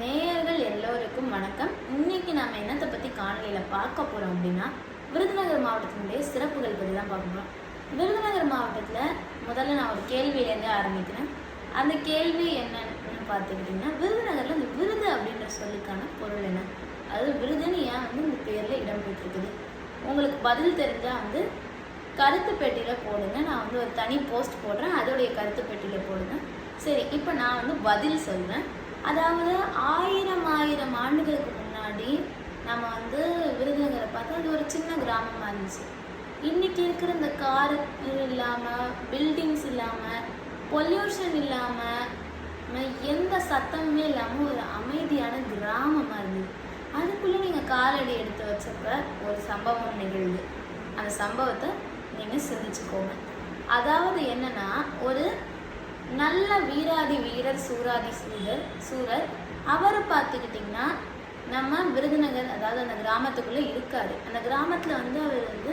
நேயர்கள் எல்லோருக்கும் வணக்கம். இன்னைக்கு நாம என்னத்தை பத்தி காணொலியில பார்க்க போறோம் அப்படின்னா விருதுநகர் மாவட்டத்தினுடைய சிறப்புகள் பற்றி தான் பார்க்கணும் விருதுநகர் மாவட்டத்துல முதல்ல நான் ஒரு கேள்வியிலேருந்து ஆரம்பிக்கிறேன். அந்த கேள்வி என்னன்னு பார்த்துக்கிட்டிங்கன்னா விருதுநகர்ல இந்த விருது அப்படின்ற சொல்லுக்கான பொருள் என்ன? அதாவது விருதுன்னு ஏன் வந்து இந்த பேர்ல இடம்பெற்றிருக்குது உங்களுக்கு பதில் தெரிஞ்சா வந்து கருத்து பெட்டியில் போடுங்க. நான் வந்து ஒரு தனி போஸ்ட் போடுறேன். அதோடைய கருத்து பெட்டியில் போடுங்க. சரி இப்போ நான் வந்து பதில் சொல்கிறேன் அதாவது ஆயிரம் ஆயிரம் ஆண்டுகளுக்கு முன்னாடி நம்ம வந்து விருதுநகரை பார்த்தா அது ஒரு சின்ன கிராமமாக இருந்துச்சு. இன்னைக்கு இருக்கிற இந்த கார் இல்லாமல் பில்டிங்ஸ் இல்லாமல் பொல்யூஷன் இல்லாமல் எந்த சத்தமுமே இல்லாமல் ஒரு அமைதியான கிராமமாக இருந்தது. அதுக்குள்ளே நீங்கள் காலடி எடுத்து வச்சப்ப ஒரு சம்பவம் நிகழ்வு அந்த சம்பவத்தை நீங்கள் சிந்திச்சுக்கோங்க. அதாவது என்னன்னா ஒரு நல்ல வீராதி வீரர் சூராதி சூரர் சூரர். அவரை பார்த்துக்கிட்டிங்கன்னா நம்ம விருதுநகர் அதாவது அந்த கிராமத்துக்குள்ளே இருக்காரு. அந்த கிராமத்தில் வந்து அவர் வந்து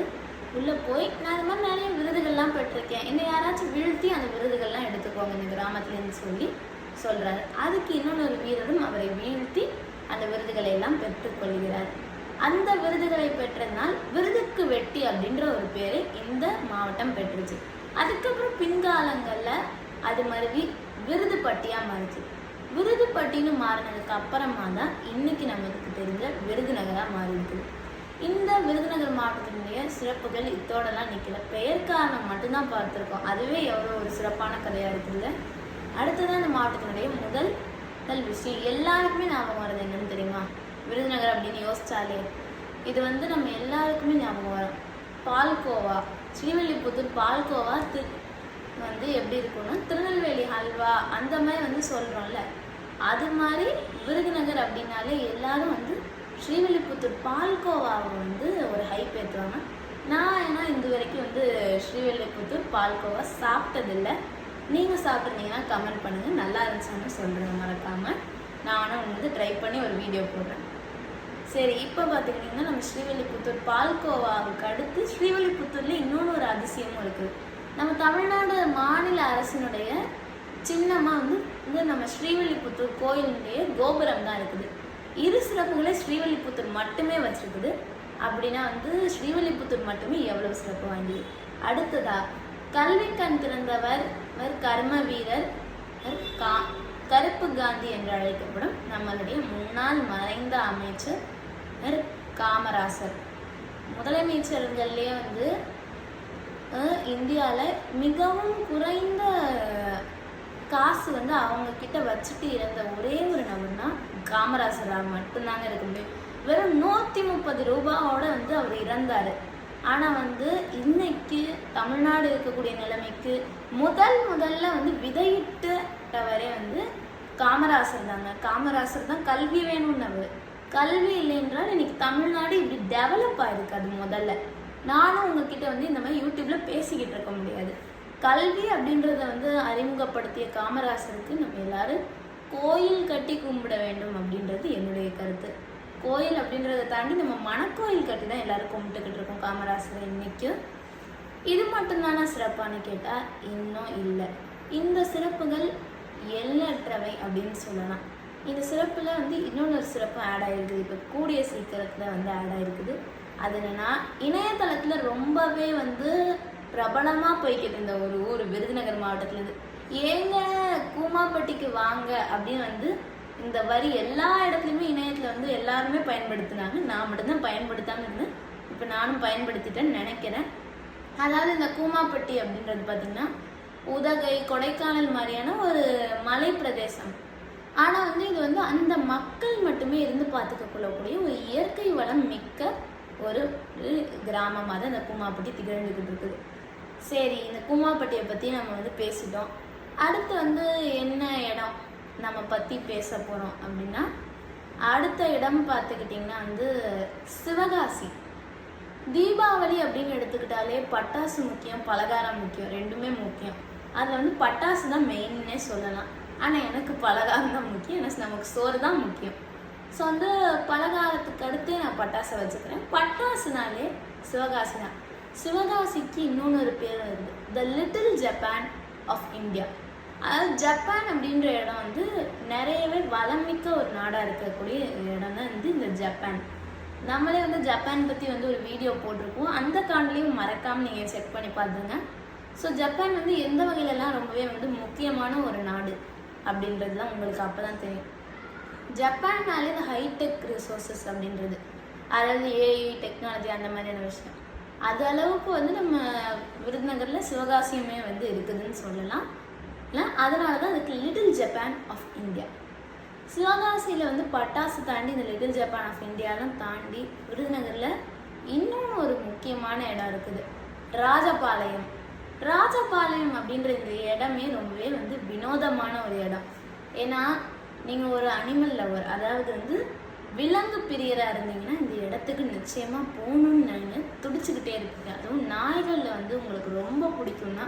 உள்ளே போய் நான் இந்த மாதிரி நிறைய விருதுகள்லாம் பெற்றிருக்கேன். என்னை யாராச்சும் வீழ்த்தி அந்த விருதுகள்லாம் எடுத்துக்கோங்க இந்த கிராமத்துலேருந்து சொல்லி சொல்கிறாரு அதுக்கு இன்னொரு வீரரும் அவரை வீழ்த்தி அந்த விருதுகளை எல்லாம் பெற்றுக்கொள்கிறார் அந்த விருதுகளை பெற்றதனால் விருதுக்கு வெட்டி அப்படின்ற ஒரு பேரை இந்த மாவட்டம் பெற்றுச்சு. அதுக்கப்புறம் பின்காலங்களில் அது மருவி விருதுப்பட்டியா மாறுச்சு. விருதுப்பட்டின்னு மாறினதுக்கு அப்புறமா தான் இன்னைக்கு நமக்கு தெரிஞ்ச விருதுநகரா மாறிடுது. இந்த விருதுநகர் மாவட்டத்தினுடைய சிறப்புகள் இத்தோடலாம் நிற்கல பெயர் காரணம் மட்டும்தான் பார்த்துருக்கோம். அதுவே எவ்வளோ ஒரு சிறப்பான கதையாக இருக்குல்ல. அடுத்ததான் இந்த மாவட்டத்தினுடைய முதல் முதல் விஷயம் எல்லாருக்குமே ஞாபகம் வருது என்னன்னு தெரியுமா? விருதுநகர் அப்படின்னு யோசிச்சாலே. இது வந்து நம்ம எல்லாருக்குமே ஞாபகம் வரும். பால்கோவா ஸ்ரீவில்லிபுத்தூர் பால்கோவா திரு வந்து எப்படி இருக்கும்னா திருநெல்வேலி ஹல்வா அந்த மாதிரி வந்து சொல்கிறோம்ல அது மாதிரி விருதுநகர் அப்படின்னாலே எல்லாரும் வந்து ஸ்ரீவில்லிபுத்தூர் பால்கோவாவை வந்து ஒரு ஹைப் ஏற்றுவாங்க நான் ஏன்னா இது வரைக்கும் வந்து ஸ்ரீவில்லிபுத்தூர் பால்கோவா சாப்பிட்டதில்லை. நீங்கள் சாப்பிட்றீங்கன்னா கமெண்ட் பண்ணுங்கள் நல்லா இருந்துச்சுன்னு சொல்கிறேன் மறக்காமல் நானும் வந்து ட்ரை பண்ணி ஒரு வீடியோ போடுறேன். சரி இப்போ பார்த்துக்கிட்டிங்கன்னா நம்ம ஸ்ரீவில்லிபுத்தூர் பால்கோவாவுக்கு அடுத்து ஸ்ரீவில்லிபுத்தூரில் இன்னொன்று ஒரு அதிசயமும் இருக்குது நம்ம தமிழ்நாடு மாநில அரசினுடைய சின்னமாக வந்து இது நம்ம ஸ்ரீவில்லிபுத்தூர் கோயிலுடைய கோபுரம் தான் இருக்குது. இரு சிறப்புகளை ஸ்ரீவில்லிபுத்தூர் மட்டுமே வச்சிருக்குது. அப்படின்னா வந்து ஸ்ரீவில்லிபுத்தூர் மட்டுமே எவ்வளவு சிறப்பு வாங்கி. அடுத்ததா கல்வி கண் திறந்தவர் கர்ம வீரர் கா கருப்பு காந்தி என்று அழைக்கப்படும் நம்மளுடைய முன்னாள் மறைந்த அமைச்சர் காமராசர். முதலமைச்சர்கள்லேயே வந்து இந்தியாவில் மிகவும் குறைந்த காசு வந்து அவங்க கிட்ட வச்சுட்டு இருந்த ஒரே ஒரு நபர்னா காமராசராக மட்டும்தாங்க இருக்க முடியும். வெறும் நூற்றி முப்பது ரூபாவோட வந்து அவர் இறந்தார். ஆனால் வந்து இன்னைக்கு தமிழ்நாடு இருக்கக்கூடிய நிலைமைக்கு முதல் முதல்ல வந்து விதையிட்டவரே வந்து காமராசர் தாங்க. காமராசர் தான் கல்வி வேணும்னவர் கல்வி இல்லைன்றால் இன்னைக்கு தமிழ்நாடு இப்படி டெவலப் ஆயிருக்கு அது முதல்ல. நானும் உங்ககிட்ட வந்து இந்த மாதிரி யூடியூப்ல பேசிக்கிட்டு இருக்க முடியாது. கல்வி அப்படின்றத வந்து அறிமுகப்படுத்திய காமராசருக்கு நம்ம எல்லாரும் கோயில் கட்டி கும்பிட வேண்டும் அப்படின்றது என்னுடைய கருத்து. கோயில் அப்படின்றத தாண்டி நம்ம மனக்கோயில் கட்டி தான் எல்லாரும் கும்பிட்டுக்கிட்டு இருக்கோம் காமராசர் இன்னைக்கும் இது மட்டும்தானா சிறப்பானு கேட்டால் இன்னும் இல்லை. இந்த சிறப்புகள் எல்லற்றவை அப்படின்னு சொல்லலாம். இந்த சிறப்பில் வந்து இன்னொன்று சிறப்பு ஆட் ஆகிருக்குது இப்போ கூடிய சீக்கிரத்தில் வந்து ஆட் ஆகிருக்குது அது என்னன்னா இணையதளத்தில் ரொம்பவே வந்து பிரபலமாக போய்கிட்டு இருந்த ஒரு ஊர் விருதுநகர் மாவட்டத்துலேருந்து. ஏங்க கூமாப்பட்டிக்கு வாங்க அப்படின்னு வந்து இந்த வரி எல்லா இடத்துலையுமே இணையத்தில் வந்து எல்லாருமே பயன்படுத்தினாங்க. நான் மட்டும்தான் பயன்படுத்தாமல் இருந்தேன் இப்போ நானும் பயன்படுத்திட்டேன்னு நினைக்கிறேன். அதாவது இந்த கூமாப்பட்டி அப்படின்றது பார்த்திங்கன்னா உதகை கொடைக்கானல் மாதிரியான ஒரு மலை பிரதேசம் ஆனால் வந்து இது வந்து அந்த மக்கள் மட்டுமே இருந்து பார்த்துக்க கொள்ளக்கூடிய ஒரு இயற்கை வளம் மிக்க ஒரு கிராமமாக தான் இந்த கூமாப்பட்டி திகழ்ந்துக்கிட்டு இருக்குது. சரி இந்த கூமாப்பட்டியை பற்றி நம்ம வந்து பேசிட்டோம். அடுத்து வந்து என்ன இடம் நம்ம பற்றி பேச போகிறோம் அப்படின்னா அடுத்த இடம் பார்த்துக்கிட்டிங்கன்னா வந்து சிவகாசி. தீபாவளி அப்படின்னு எடுத்துக்கிட்டாலே பட்டாசு முக்கியம் பலகாரம் முக்கியம் ரெண்டுமே முக்கியம். அதில் வந்து பட்டாசு தான் மெயின்னே சொல்லலாம். ஆனால் எனக்கு பலகாரம் தான் முக்கியம் எனக்கு நமக்கு சோறு தான் முக்கியம். ஸோ வந்து பலகாரத்துக்கு அடுத்து நான் பட்டாசை வச்சுக்கிறேன். பட்டாசுனாலே சிவகாசி தான் சிவகாசிக்கு இன்னொன்று ஒரு பேர் வருது. The little Japan of India அதாவது ஜப்பான் அப்படின்ற இடம் வந்து நிறையவே வளமிக்க ஒரு நாடாக இருக்கக்கூடிய இடம் தான் வந்து இந்த ஜப்பான் நம்மளே வந்து ஜப்பான் பற்றி வந்து ஒரு வீடியோ போட்டிருக்கோம். அந்த காண்டிலையும் மறக்காமல் நீங்கள் செக் பண்ணி பார்த்துங்க. ஸோ ஜப்பான் வந்து எந்த வகையிலலாம் ரொம்பவே வந்து முக்கியமான ஒரு நாடு அப்படின்றது தான் உங்களுக்கு அப்போ தான் தெரியும். ஜப்பான்னாலே இந்த ஹைடெக் ரிசோர்சஸ் அப்படின்றது. அதாவது ஏஐ டெக்னாலஜி அந்த மாதிரியான விஷயம். அது அளவுக்கு வந்து நம்ம விருதுநகரில் சிவகாசியுமே வந்து இருக்குதுன்னு சொல்லலாம். இல்லை அதனால தான் அதுக்கு லிட்டில் ஜப்பான் ஆஃப் இந்தியா சிவகாசியில் வந்து பட்டாசு தாண்டி இந்த லிட்டில் ஜப்பான் ஆஃப் இந்தியாலாம் தாண்டி விருதுநகரில் இன்னும் ஒரு முக்கியமான இடம் இருக்குது. ராஜபாளையம். ராஜபாளையம் அப்படின்ற இந்த இடமே ரொம்பவே வந்து வினோதமான ஒரு இடம். ஏன்னா நீங்கள் ஒரு அனிமல் லவர் அதாவது வந்து விலங்கு பிரியராக இருந்தீங்கன்னா இந்த இடத்துக்கு நிச்சயமாக போகணும்னு நீங்கள் துடிச்சுக்கிட்டே இருப்பீங்க. அதுவும் நாய்களில் வந்து உங்களுக்கு ரொம்ப பிடிக்கும்னா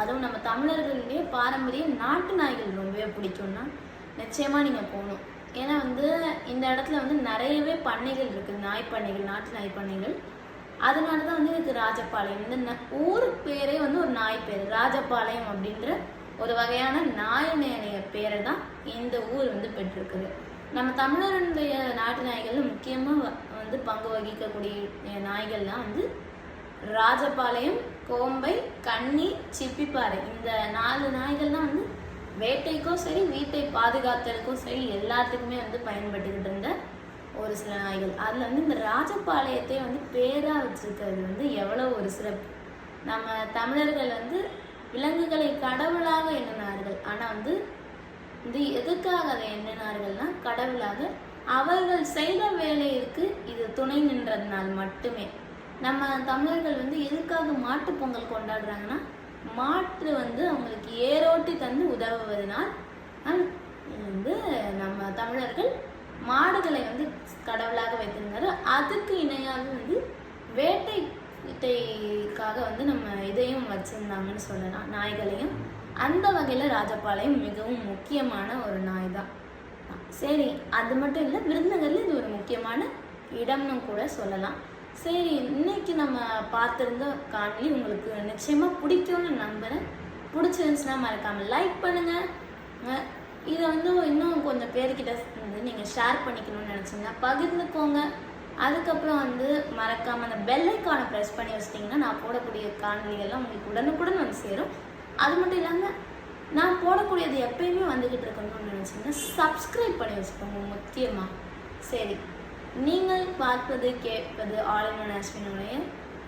அதுவும் நம்ம தமிழர்களுடைய பாரம்பரிய நாட்டு நாய்கள் ரொம்பவே பிடிக்கும்னா நிச்சயமாக நீங்கள் போகணும். ஏன்னா வந்து இந்த இடத்துல வந்து நிறையவே பண்ணைகள் இருக்குது நாய் பண்ணைகள் நாட்டு நாய் பண்ணைகள். அதனால தான் வந்து இதுக்கு ராஜபாளையம். இந்த ஊருக்கு பேரே வந்து ஒரு நாய் பேர். ராஜபாளையம் அப்படின்ற ஒரு வகையான நாயனைய பேரை தான் இந்த ஊர் வந்து பெற்றிருக்குது. நம்ம தமிழருடைய நாட்டு நாய்களில் முக்கியமாக வந்து பங்கு வகிக்கக்கூடிய நாய்கள்லாம் வந்து ராஜபாளையம் கோம்பை கன்னி சிப்பிப்பாறை. இந்த நாலு நாய்கள் தான் வந்து வேட்டைக்கும் சரி வீட்டை பாதுகாத்தலுக்கும் சரி எல்லாத்துக்குமே வந்து பயன்பட்டுக்கிட்டு இருந்த ஒரு சில நாய்கள். அதில் வந்து இந்த ராஜபாளையத்தை வந்து பேராக வச்சிருக்கிறது வந்து எவ்வளோ ஒரு சிறப்பு. நம்ம தமிழர்கள் வந்து விலங்குகளை கடவுளாக எண்ணினார்கள். ஆனால் வந்து இது எதுக்காக அதை எண்ணினார்கள்னா கடவுளாக அவர்கள் செய்த வேலையிற்கு இது துணை நின்றதுனால் மட்டுமே. நம்ம தமிழர்கள் வந்து எதுக்காக மாட்டுப் பொங்கல் கொண்டாடுறாங்கன்னா மாட்டு வந்து அவங்களுக்கு ஏரோட்டி தந்து உதவுவதனால் வந்து நம்ம தமிழர்கள் மாடுகளை வந்து கடவுளாக வைத்திருந்தாரு அதுக்கு இணையாக வந்து வேட்டை வேட்டைக்காக வந்து நம்ம இதையும் வச்சிருந்தாங்கன்னு சொல்லலாம். நாய்களையும் அந்த வகையில் ராஜபாளையம் மிகவும் முக்கியமான ஒரு நாய் தான் சரி அது மட்டும் இல்லை விருதுநகரில் இது ஒரு முக்கியமான இடம்னு கூட சொல்லலாம். சரி இன்னைக்கு நம்ம பார்த்துருந்த காணொலி உங்களுக்கு நிச்சயமாக பிடிக்கும்னு நம்புகிறேன் பிடிச்சிருந்துச்சுன்னா மறக்காமல் லைக் பண்ணுங்கள் இதை வந்து இன்னும் கொஞ்சம் பேர்கிட்ட வந்து நீங்கள் ஷேர் பண்ணிக்கணும்னு நினச்சிங்கன்னா பகிர்ந்துக்கோங்க. அதுக்கப்புறம் வந்து மறக்காமல் அந்த பெல் ஐக்கானை ப்ரெஸ் பண்ணி வச்சிட்டிங்கன்னா நான் போடக்கூடிய காணொலிகள்லாம் உங்களுக்கு உடனுக்குடன் வந்து சேரும். அது மட்டும் இல்லாமல் நான் போடக்கூடியது எப்பயுமே வந்துக்கிட்டு இருக்கணும்னு நினச்சிங்கன்னா சப்ஸ்கிரைப் பண்ணி வச்சுக்கோங்க முக்கியமாக சரி நீங்கள் பார்ப்பது கேட்பது ஆல் இன் அஸ்வினுடைய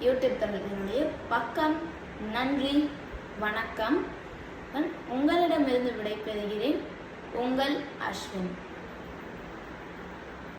யூடியூப் தளத்தினுடைய பக்கம். நன்றி வணக்கம். உங்களிடமிருந்து விடைபெறுகிறேன். உங்கள் அஸ்வின்.